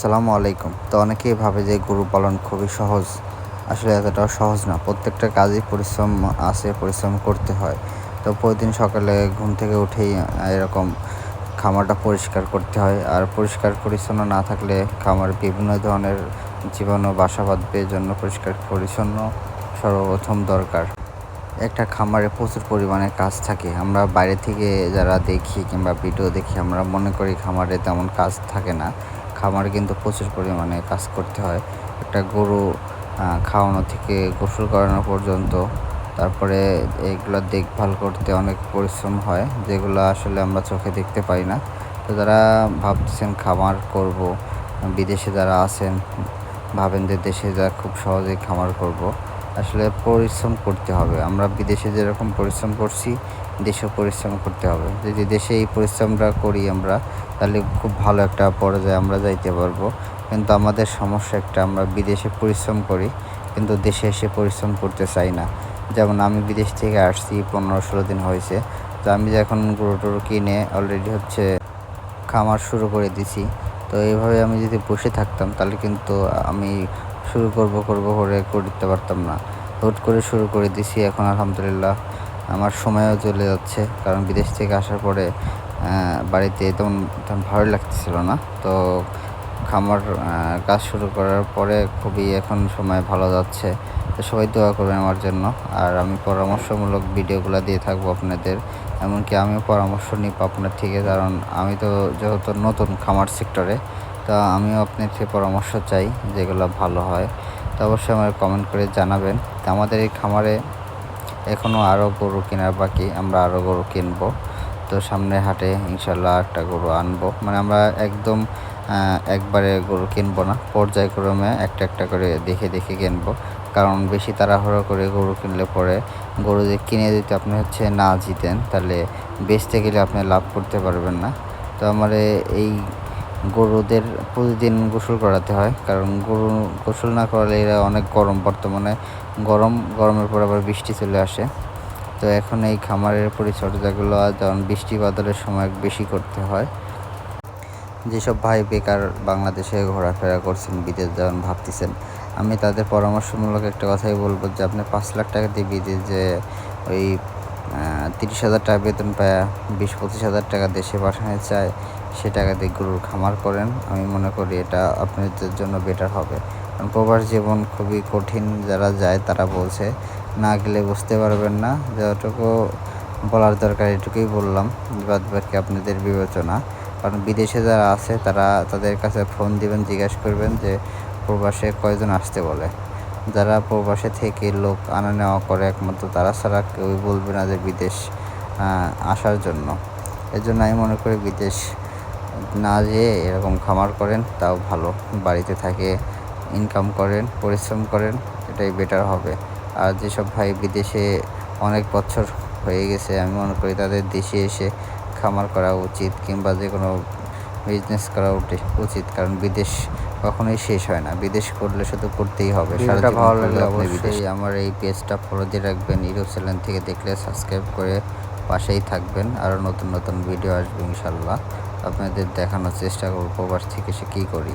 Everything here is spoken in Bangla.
সালামু আলাইকুম। তো অনেকেই ভাবে যে গরু পালন খুবই সহজ। আসলে এতটাও সহজ না। প্রত্যেকটা কাজই পরিশ্রম আছে, পরিশ্রম করতে হয়। তো প্রতিদিন সকালে ঘুম থেকে উঠেই এরকম খামারটা পরিষ্কার করতে হয়। আর পরিষ্কার পরিচ্ছন্ন না থাকলে খামার বিভিন্ন ধরনের জীবাণু বাসা বাঁধবে জন্য পরিষ্কার পরিচ্ছন্ন সর্বপ্রথম দরকার। একটা খামারে প্রচুর পরিমাণে কাজ থাকে। আমরা বাইরে থেকে যারা দেখি কিংবা ভিডিও দেখি, আমরা মনে করি খামারে তেমন কাজ থাকে না। খামারে কিন্তু প্রচুর পরিমাণে কাজ করতে হয়। একটা গরু খাওয়ানো থেকে গোসল করানো পর্যন্ত, তারপরে এইগুলো দেখভাল করতে অনেক পরিশ্রম হয়, যেগুলো আসলে আমরা চোখে দেখতে পাই না। তো যারা ভাবতেছেন খামার করব, বিদেশে যারা আছেন, ভাবেন যে দেশে যা খুব সহজেই খামার করব আসলে পরিশ্রম করতে হবে। আমরা বিদেশে যেরকম পরিশ্রম করছি, দেশেও পরিশ্রম করতে হবে। যদি দেশে এই পরিশ্রমটা করি আমরা, তাহলে খুব ভালো একটা পর্যায়ে আমরা যাইতে পারব। কিন্তু আমাদের সমস্যা একটা, আমরা বিদেশে পরিশ্রম করি, কিন্তু দেশে এসে পরিশ্রম করতে চাই না। যেমন আমি বিদেশ থেকে আসছি, পনেরো ষোলো দিন হয়েছে। তো আমি এখন গরু টরু কিনে অলরেডি হচ্ছে খামার শুরু করে দিছি। তো এইভাবে আমি যদি বসে থাকতাম, তাহলে কিন্তু আমি শুরু করব করব করে করতে পারতাম না। হুট করে শুরু করে দিছি, এখন আলহামদুলিল্লাহ আমার সময়ও চলে যাচ্ছে। কারণ বিদেশ থেকে আসার পরে বাড়িতে তেমন ভালো লাগতেছিল না। তো খামার কাজ শুরু করার পরে খুবই এখন সময় ভালো যাচ্ছে। তো সবাই দোয়া করবেন আমার জন্য। আর আমি পরামর্শমূলক ভিডিওগুলো দিয়ে থাকব আপনাদের। এমনকি আমিও পরামর্শ নিই আপনার থেকে, কারণ আমি তো যেহেতু নতুন খামার সেক্টরে তা আমিও আপনার থেকে পরামর্শ চাই যেগুলো ভালো হয়। তো অবশ্যই আমার কমেন্ট করে জানাবেন। তো আমাদের এই খামারে এখনও আরও গরু কেনার বাকি, আমরা আরও গরু কিনবো। তো সামনে হাটে ইনশাল্লাহ একটা গরু আনব। মানে আমরা একদম একবারে গরু কিনবো না, পর্যায়ক্রমে একটা একটা করে দেখে দেখে কিনবো। কারণ বেশি তাড়াহুড়ো করে গরু কিনলে পরে গরু যে কিনে দিতে আপনি হচ্ছে না জিতেন, তাহলে বেচতে গেলে আপনি লাভ করতে পারবেন না। তো আমার এই গরুদের প্রতিদিন গোসল করাতে হয়, কারণ গরু গোসল না করালে এরা অনেক গরম বর্তমানে। গরম, গরমের পর আবার বৃষ্টি চলে আসে। তো এখন এই খামারের পরিচর্যাগুলো যেমন বৃষ্টি বাদলের সময় বেশি করতে হয়। যেসব ভাই বেকার বাংলাদেশে ঘোরাফেরা করছেন, বিদেশ যেমন ভাবতেছেন, আমি তাদের পরামর্শমূলক একটা কথাই বলব যে, আপনি পাঁচ লাখ টাকা দিয়ে বিদেশ যে ওই তিরিশ হাজার টাকা বেতন পায়, বিশ পঁচিশ হাজার টাকা দেশে পাঠানো চায় সে টাকা দিয়ে গরুর খামার করেন, আমি মনে করি এটা আপনাদের জন্য বেটার হবে। কারণ প্রবাস জীবন খুবই কঠিন, যারা যায় তারা বলছে, না গেলে বুঝতে পারবেন না। যতটুকু বলার দরকার এটুকুই বললাম, বাদ বাকি আপনাদের বিবেচনা। কারণ বিদেশে যারা আছে, তারা তাদের কাছে ফোন দিবেন, জিজ্ঞাসা করবেন যে প্রবাসে কয়জন আসতে বলে। যারা প্রবাসে থেকে লোক আনা নেওয়া করে একমাত্র, তারা ছাড়া কেউই বলবে না যে বিদেশ আসার জন্য। এর জন্য আমি মনে করি বিদেশ না যেয়ে এরকম খামার করেন তাও ভালো। বাড়িতে থাকে ইনকাম করেন পরিশ্রম করেন এটাই বেটার হবে। আর যেসব ভাই বিদেশে অনেক বছর হয়ে গেছে আমি মনে করি তাদের দেশে এসে খামার করা উচিত কিংবা যে কোনো বিজনেস করা উচিত কারণ বিদেশ কখনোই শেষ হয় না। বিদেশ করলে শুধু করতেই হবে। সারাটা ভালো লাগলে অবশ্যই আমার এই পেজটা ফলো দিয়ে রাখবেন। ইউটিউব চ্যানেল থেকে দেখলে সাবস্ক্রাইব করে পাশেই থাকবেন। আরও নতুন নতুন ভিডিও আসবে ইনশাল্লাহ আপনাদের দেখানোর চেষ্টা করব প্রবাস থেকে সে কী করি।